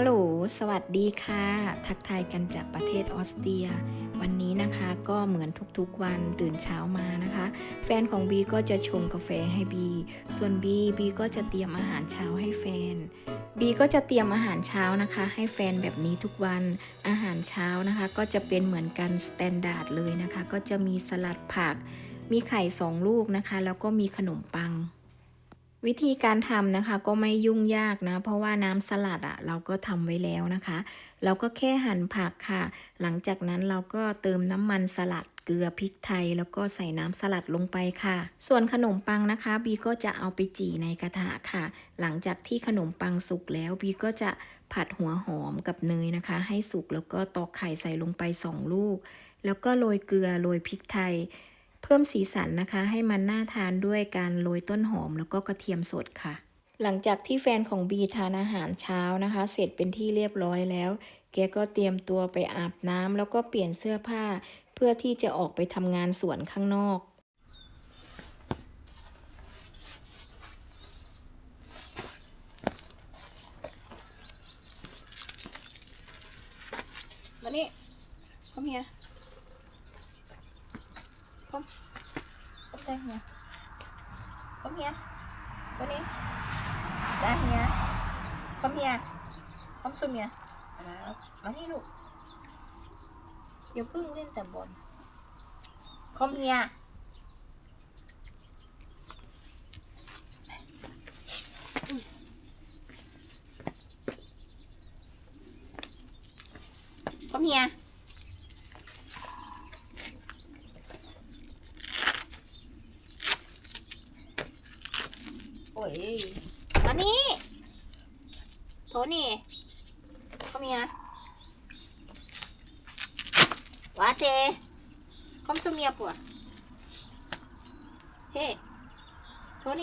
ฮัลโหล สวัสดีค่ะ ทักทายกันจากประเทศออสเตรีย วันนี้นะคะก็เหมือนทุกๆวันตื่นเช้ามานะคะ แฟนของบีก็จะชงกาแฟให้บี ส่วนบีบีก็จะเตรียมอาหารเช้าให้แฟน บีก็จะเตรียมอาหารเช้านะคะ ให้แฟนแบบนี้ทุกวัน อาหารเช้านะคะ ก็จะเป็นเหมือนกันสแตนดาร์ดเลยนะคะ ก็จะมีสลัดผัก มีไข่สองลูกนะคะ แล้วก็มีขนมปัง วิธีการทำนะคะก็ไม่ยุ่งยากนะ เพราะว่าน้ำสลัดอะเราก็ทำไว้แล้วนะคะ เราก็แค่หั่นผักค่ะ หลังจากนั้นเราก็เติมน้ำมันสลัดเกลือพริกไทย แล้วก็ใส่น้ำสลัดลงไปค่ะ ส่วนขนมปังนะคะ บีก็จะเอาไปจี่ในกระทะค่ะ หลังจากที่ขนมปังสุกแล้ว บีก็จะผัดหัวหอมกับเนยนะคะ ให้สุกแล้วก็ตอกไข่ใส่ลงไปสองลูก แล้วก็โรยเกลือโรยพริกไทย เพิ่มสีสันนะคะ ให้มันน่าทานด้วยการโรยต้นหอมแล้วก็กระเทียมสดค่ะ หลังจากที่แฟนของบีทานอาหารเช้านะคะ เสร็จเป็นที่เรียบร้อยแล้ว แกก็เตรียมตัวไปอาบน้ำแล้วก็เปลี่ยนเสื้อผ้า เพื่อที่จะออกไปทำงานสวนข้างนอกมานี่ come here come come down here come here มา นี่ down here come here come to me แล้วมานี่ลูกอย่าเพิ่งเล่นแต่บอล come here come here โอ้ยมานี่โทนี่เข้ามีอะวาเจ คอมซูเ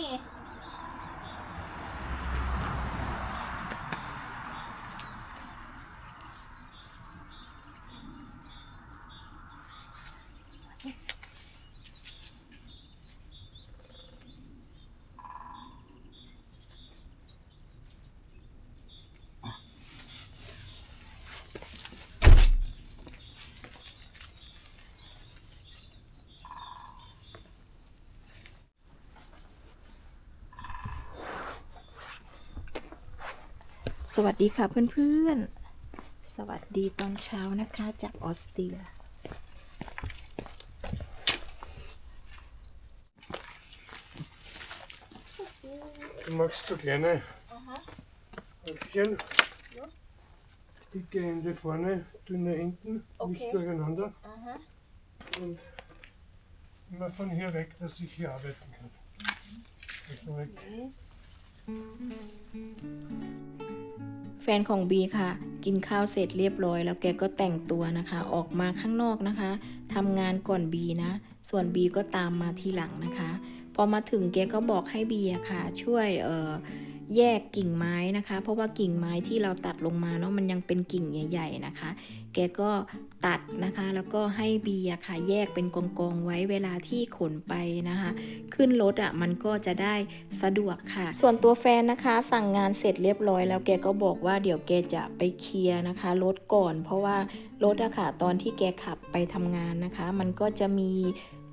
สวัสดีค่ะเพื่อนๆ สวัสดีตอนเช้านะคะจากออสเตรีย Magst du gerne Äpfel? Dicke Ende vorne, dünne hinten, Okay. nicht durcheinander. Und immer von hier weg, dass ich hier arbeiten kann. Also weg. แฟนของบีค่ะ กินข้าวเสร็จเรียบร้อย แล้วแกก็แต่งตัวนะคะ ออกมาข้างนอกนะคะทำงานก่อนบีนะ ส่วนบีก็ตามมาทีหลังนะคะ พอมาถึงแกก็บอกให้บีอะค่ะ ช่วยเอ่อ แยกกิ่งไม้นะคะ เพราะว่ากิ่งไม้ที่เราตัดลงมาเนาะมันยังเป็นกิ่งใหญ่ ๆนะคะ แกก็ตัดนะคะ แล้วก็ให้บีอะค่ะแยกเป็นกองๆไว้เวลาที่ขนไปนะคะ ขึ้นรถอะมันก็จะได้สะดวกค่ะ ส่วนตัวแฟนนะคะ สั่งงานเสร็จเรียบร้อย แล้วแกก็บอกว่าเดี๋ยวแกจะไปเคลียร์นะคะรถก่อน เพราะว่ารถอะค่ะตอนที่แกขับไปทำงานนะคะ มันก็จะมี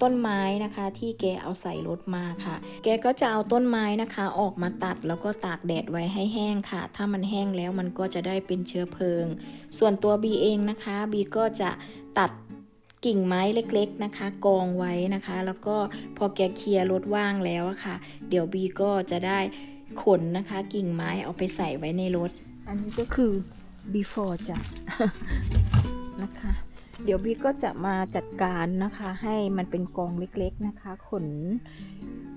ต้นไม้นะคะที่แกเอาใส่รถมาค่ะ แกก็จะเอาต้นไม้นะคะ ออกมาตัดแล้วก็ตากแดดไว้ให้แห้งค่ะ ถ้ามันแห้งแล้วมันก็จะได้เป็นเชื้อเพลิง ส่วนตัวบีเองนะคะบีก็จะตัดกิ่งไม้เล็กๆนะคะ กองไว้นะคะ แล้วก็พอแกเคลียร์รถว่างแล้วค่ะ เดี๋ยวบีก็จะได้ขนนะคะ กิ่งไม้เอาไปใส่ไว้ในรถ อันนี้ก็คือ before จ้ะ เดี๋ยวบีก็จะมาจัดการนะคะ ให้มันเป็นกองเล็กๆนะคะ ขน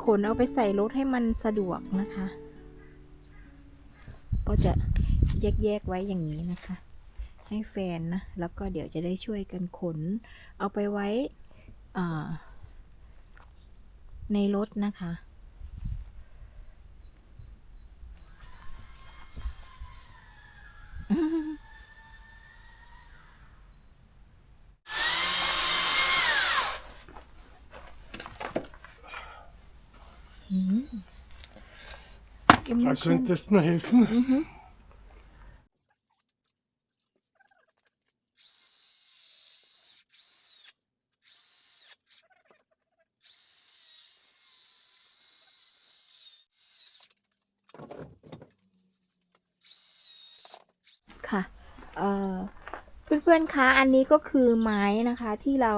ขนเอาไปใส่รถให้มันสะดวกนะคะ ก็จะแยกๆไว้อย่างนี้นะคะ ให้แฟนนะ แล้วก็เดี๋ยวจะได้ช่วยกันขน เอาไปไว้ในรถนะคะ Mhm. Gib Da mir schön. könntest du mir helfen. Mhm. -ค่ะเอ่อเพื่อนๆ คะ อันนี้ก็คือไม้นะคะที่เรา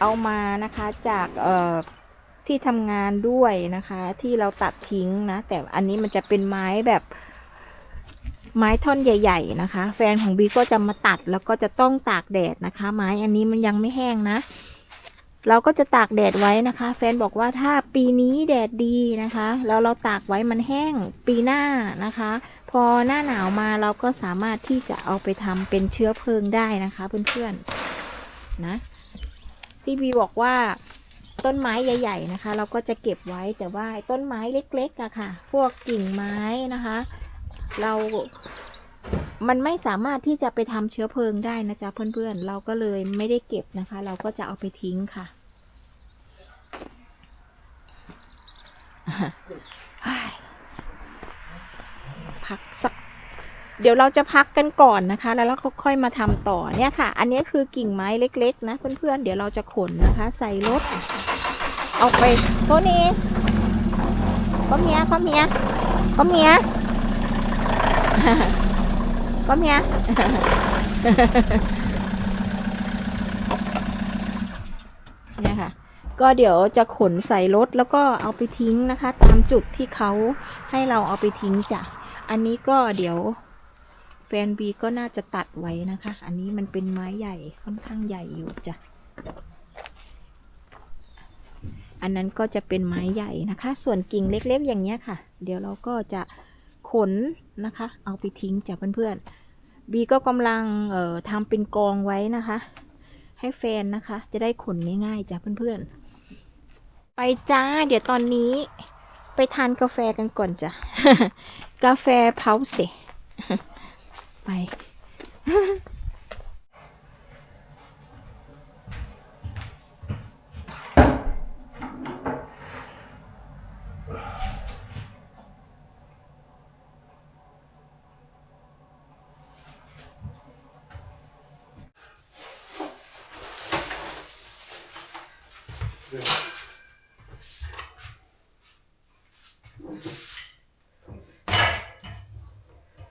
เอามานะคะจากเอ่อที่ทำงานด้วยนะคะ ที่เราตัดทิ้งนะ แต่อันนี้มันจะเป็นไม้แบบไม้ท่อนใหญ่ ๆ นะคะ แฟนของบีก็จะมาตัดแล้วก็จะต้องตากแดดนะคะ ไม้อันนี้มันยังไม่แห้งนะ เราก็จะตากแดดไว้นะคะ แฟนบอกว่าถ้าปีนี้แดดดีนะคะ แล้วเราตากไว้มันแห้งปีหน้านะคะ พอหน้าหนาวมาเราก็สามารถที่จะเอาไปทำเป็นเชื้อเพลิงได้นะคะ เพื่อนๆนะ ที่บีบอกว่าต้นไม้ใหญ่ ๆนะคะ เราก็จะเก็บไว้แต่ว่าต้นไม้เล็กๆอะค่ะ พวกกิ่งไม้นะคะ เรา มันไม่สามารถที่จะไปทำเชื้อเพลิงได้นะจ๊ะเพื่อนๆ เราก็เลยไม่ได้เก็บนะคะ เราก็จะเอาไปทิ้งค่ะพักสัก เดี๋ยวเราจะพักกันก่อนนะคะ แล้วเราก็ค่อยมาทำต่อเนี่ยค่ะ อันนี้คือกิ่งไม้เล็ก ๆ นะ เพื่อนๆ เดี๋ยวเราจะขนนะคะ ใส่รถ เอาไปโทนี้ก็เมียก็เมียก็เมียก็เมียเนี่ยค่ะ ก็เดี๋ยวจะขนใส่รถแล้วก็เอาไปทิ้งนะคะ ตามจุดที่เขาให้เราเอาไปทิ้งจ้ะ อันนี้ก็เดี๋ยว แฟนบีก็น่าจะตัดไว้นะคะ อันนี้มันเป็นไม้ใหญ่ค่อนข้างใหญ่อยู่จ้ะ อันนั้นก็จะเป็นไม้ใหญ่นะคะ ส่วนกิ่งเล็กๆอย่างเงี้ยค่ะ เดี๋ยวเราก็จะขนนะคะ เอาไปทิ้งจ้ะเพื่อนๆบีก็กำลังเอ่อทำเป็นกองไว้นะคะ ให้แฟนนะคะ จะได้ขนง่ายๆจ้ะเพื่อนๆ ไปจ้า เดี๋ยวตอนนี้ไปทานกาแฟกันก่อนจ้ะ กาแฟเพาเส ไป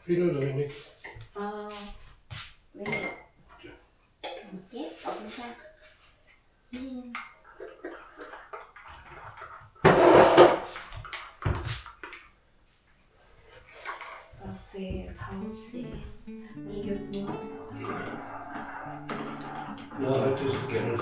Viel oder wenig? เออเว้ยเจ๊ขอบคุณค่ะอืม กาแฟเพาเซมีกาแฟ Na, heute ist es gerne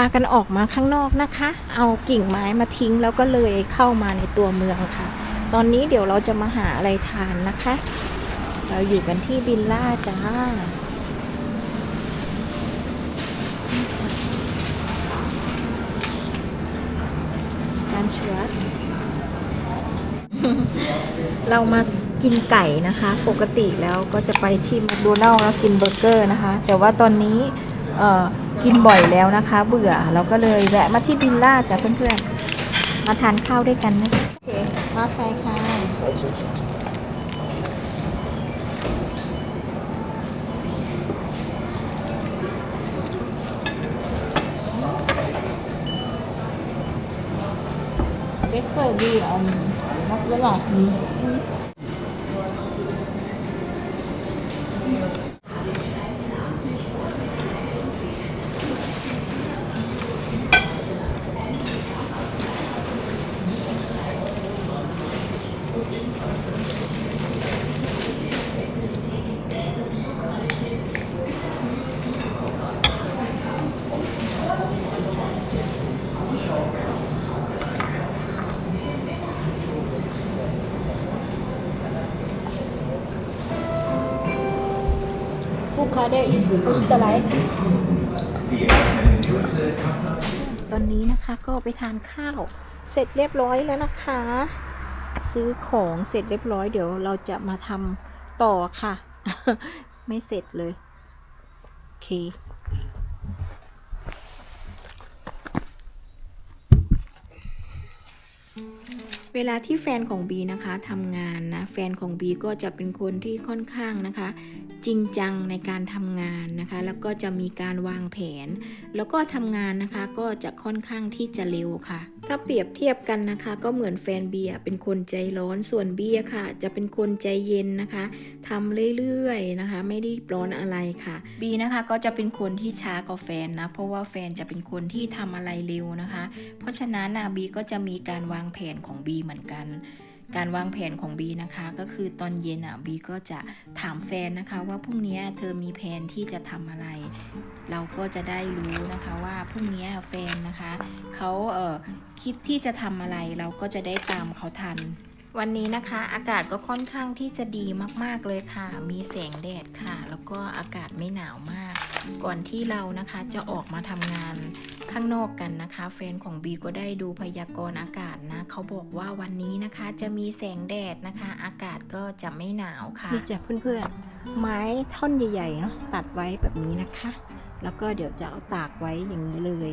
ากันออกมาข้างนอกนะคะ เอากิ่งไม้มาทิ้งแล้วก็เลยเข้ามาในตัวเมืองค่ะ ตอนนี้เดี๋ยวเราจะมาหาอะไรทานนะคะ เราอยู่กันที่บิลล่าจ้าการชวัดเรามากินไก่นะคะ ปกติแล้วก็จะไปที่แมคโดนัลล์แล้วกินเบอร์เกอร์นะคะ แต่ว่าตอนนี้เอ่อ กินบ่อยแล้วนะคะ เบื่อเราก็เลยแวะมาที่บิลล่าจ้ะเพื่อนๆ มาทานข้าวด้วยกันนะโอเคมาใส่ค่ะเบสเตอร์ดีอะมักเยอะหรอ push the light ตอนนี้นะคะก็ไปทานข้าว เสร็จเรียบร้อยแล้วนะคะ ซื้อของเสร็จเรียบร้อยเดี๋ยวเราจะมาทำต่อค่ะ ไม่เสร็จเลย โอเค เวลาที่แฟนของบีนะคะทำงานนะแฟนของบีก็จะเป็นคนที่ค่อนข้างนะคะ จริงจังในการทำงานนะคะ แล้วก็จะมีการวางแผน แล้วก็ทำงานนะคะก็จะค่อนข้างที่จะเร็วค่ะ ถ้าเปรียบเทียบกันนะคะ ก็เหมือนแฟนเบียเป็นคนใจร้อนส่วนเบียค่ะ จะเป็นคนใจเย็นนะคะทำเรื่อยๆนะคะ ไม่ได้ร้อนอะไรค่ะบีนะคะก็จะเป็นคนที่ช้ากว่าแฟนนะเพราะว่าแฟนจะเป็นคนที่ทำอะไรเร็วนะคะ เพราะฉะนั้นนะบีก็จะมีการวางแผนของบีเหมือนกัน การวางแผนของบีนะคะ ก็คือตอนเย็นอะบีก็จะถามแฟนนะคะ ว่าพรุ่งนี้เธอมีแผนที่จะทำอะไร เราก็จะได้รู้นะคะว่าพรุ่งนี้แฟนนะคะเขาเออคิดที่จะทำอะไรเราก็จะได้ตามเขาทัน วันนี้นะคะอากาศก็ค่อนข้างที่จะดีมากๆเลยค่ะ มีแสงแดดค่ะ แล้วก็อากาศไม่หนาวมาก ก่อนที่เรานะคะจะออกมาทำงานข้างนอกกันนะคะแฟนของบีก็ได้ดูพยากรณ์อากาศนะเขาบอกว่าวันนี้นะคะจะมีแสงแดดนะคะ อากาศก็จะไม่หนาวค่ะนี่จ้ะเพื่อนๆ ไม้ท่อนใหญ่ๆเนาะตัดไว้แบบนี้นะคะ แล้วก็เดี๋ยวจะเอาตากไว้อย่างนี้เลย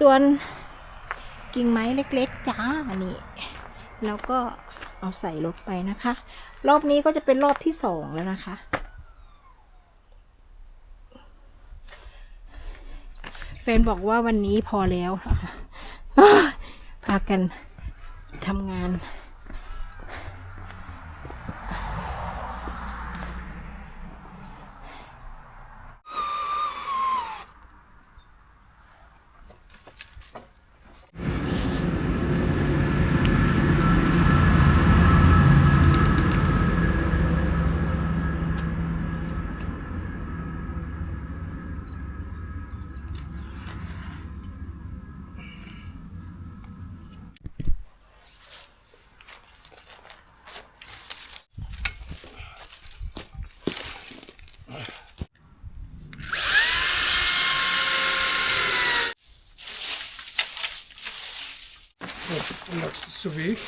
ส่วนกิ่งไม้เล็กๆจ้าอันนี้แล้วก็เอาใส่รถไปนะคะ รอบนี้ก็จะเป็นรอบที่สองแล้วนะคะ แฟนบอกว่าวันนี้พอแล้วพากันทำงาน subir.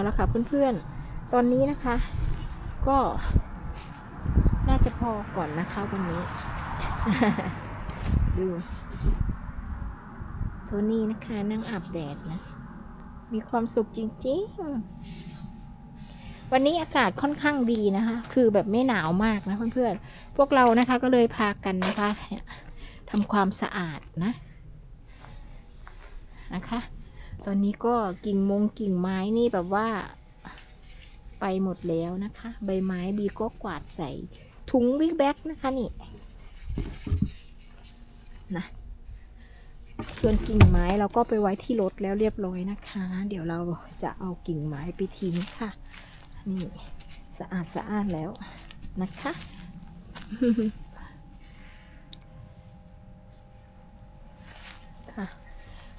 เอาละค่ะเพื่อนๆ ตอนนี้นะคะ ก็น่าจะพอก่อนนะคะวันนี้ ดูโทนี่นะคะนั่งอาบแดดนะ มีความสุขจริงๆ วันนี้อากาศค่อนข้างดีนะคะ คือแบบไม่หนาวมากนะเพื่อนๆ พวกเรานะคะก็เลยพากันนะคะทำความสะอาดนะนะคะ ตอนนี้ก็กิ่งมงกิ่งไม้นี่แบบว่า ไปหมดแล้วนะคะ ใบไม้บีก็กวาดใส่ถุงบิ๊กแบ็กนะคะนี่นะส่วนกิ่งไม้เราก็ไปไว้ที่รถแล้วเรียบร้อยนะคะ เดี๋ยวเราจะเอากิ่งไม้ไปทิ้งค่ะ นี่สะอาดสะอาดแล้วนะคะค่ะ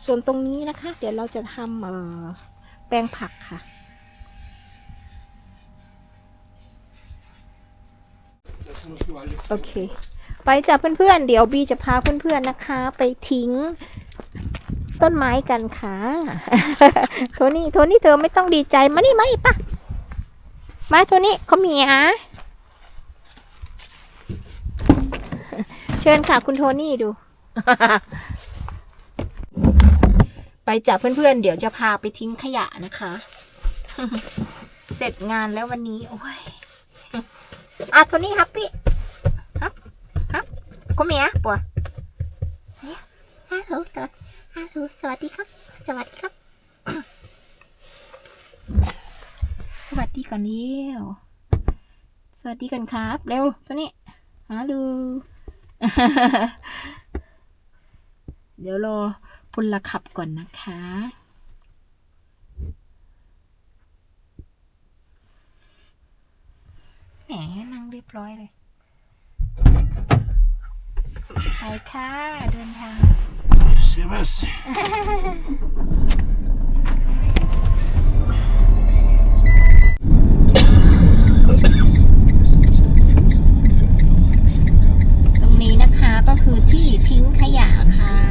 ส่วนตรงนี้นะคะ เดี๋ยวเราจะทำแปลงผักค่ะ โอเค ไปจ้ะเพื่อนๆ เดี๋ยวบีจะพาเพื่อนๆนะคะ ไปทิ้งต้นไม้กันค่ะ โทนี่ โทนี่เธอไม่ต้องดีใจ มานี่มานี่ปะมาโทนี่เขามีอะเชิญค่ะ คุณโทนี่ดู ไปจ้ะเพื่อนๆ เดี๋ยวจะพาไปทิ้งขยะนะคะ เสร็จงานแล้ววันนี้ โอ้ยอะโทนี่ฮัปปี้ Kom her, på. Hallo, da. Hallo, สวัสดีครับ สวัสดีครับ สวัสดีก่อนเร็วสวัสดีกันครับ เร็วตัวนี้ฮัลโหลเดี๋ยวรอ พลขับก่อนนะคะ แหมนั่งเรียบร้อยเลย ไปค่ะ เดินทาง Servus. ตรงนี้นะคะก็คือที่ทิ้งขยะค่ะต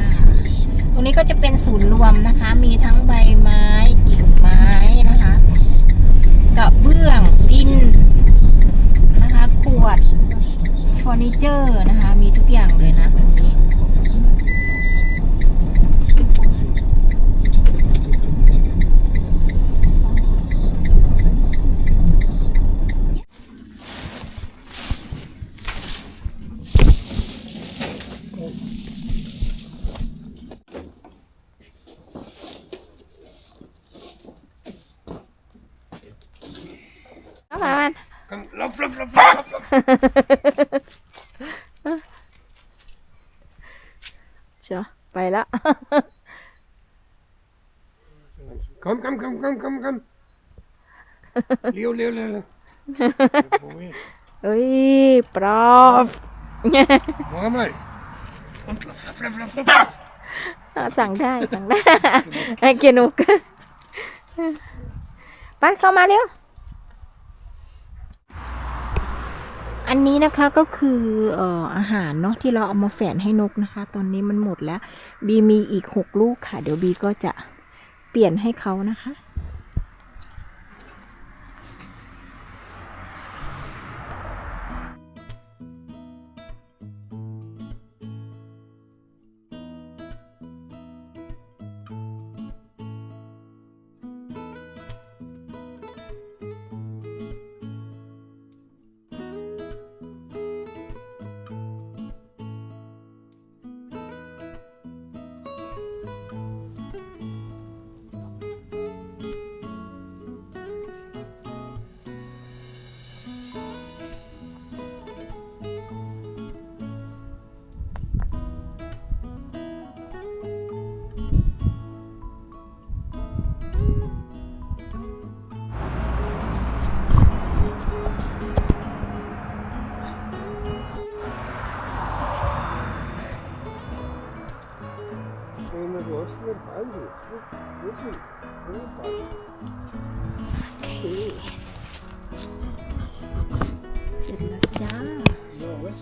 รงนี้ก็จะเป็นศูนย์รวมนะคะ มีทั้งใบไม้กิ่งไม้นะคะกระเบื้องดินนะคะขวดเฟอร์นิเจอร์นะคะ มีทุกอย่างเลยนะตรงนี้ เอามามัน Komm, lauf, lauf, lauf, lauf, lauf, lauf. เชียวไปละ Komm, komm, komm, komm, komm, komm. Leo, Leo, Leo. Leo. เอ้ยปลอบ Noch einmal. Und lauf, lauf, lauf, lauf, lauf, lauf. อะสั่งได้สั่งได้ไอ้เกียนุกไปเข้ามาเร็ว อันนี้นะคะก็คือเอ่ออาหารเนาะที่เราเอามาแฝนให้นกนะคะ ตอนนี้มันหมดแล้ว บีมีอีกหกลูกค่ะ เดี๋ยวบีก็จะ เปลี่ยนให้เขานะคะ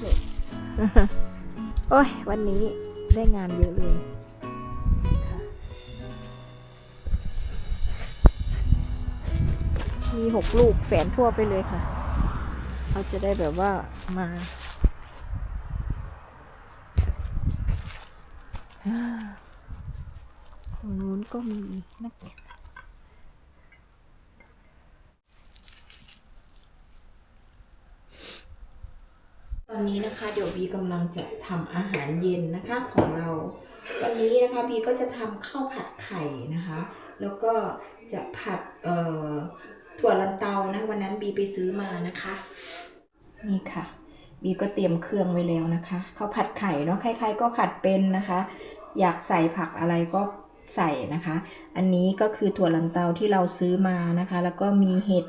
Ja, weißt du. โอ้ย วันนี้ได้งานเยอะเลยมีหกลูกแฝนทั่วไปเลยค่ะ เขาจะได้แบบว่ามาตรงนู้นก็มีนัก วันนี้นะคะ เดี๋ยวบีกำลังจะทำอาหารเย็นนะคะของเรา วันนี้นะคะบีก็จะทำข้าวผัดไข่นะคะ แล้วก็จะผัดเอ่อถั่วลันเตานะวันนั้นบีไปซื้อมานะคะ นี่ค่ะ บีก็เตรียมเครื่องไว้แล้วนะคะข้าวผัดไข่เนาะใครๆก็ผัดเป็นนะคะ อยากใส่ผักอะไรก็ใส่นะคะ อันนี้ก็คือถั่วลันเตาที่เราซื้อมานะคะ แล้วก็มีเห็ด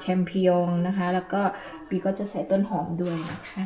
แชมปิญองนะคะ แล้วก็บีก็จะใส่ต้นหอมด้วยนะคะ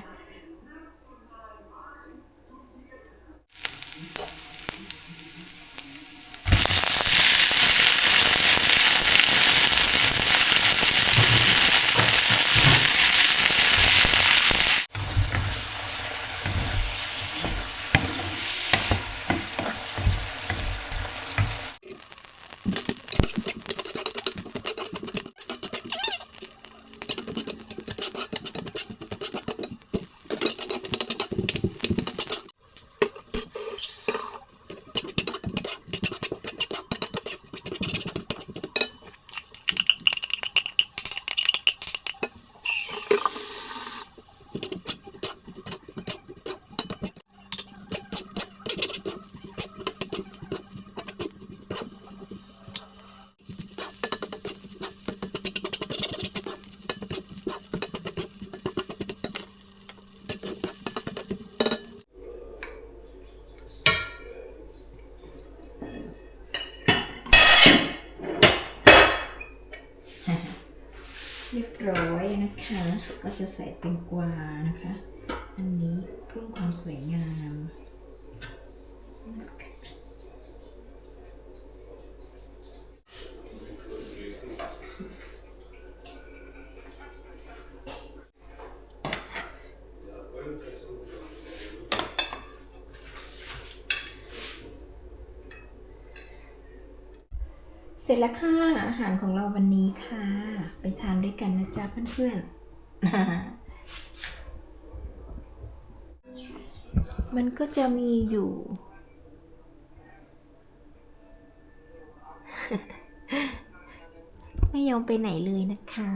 เรียบร้อยนะคะ ก็จะใส่แตงกวานะคะ อันนี้เพิ่มความสวยงามนะคะ เสร็จแล้วค่ะ อาหารของเราวันนี้ค่ะ ไปทานด้วยกันนะจ๊ะเพื่อนๆ มันก็จะมีอยู่ ไม่ยอมไปไหนเลยนะคะ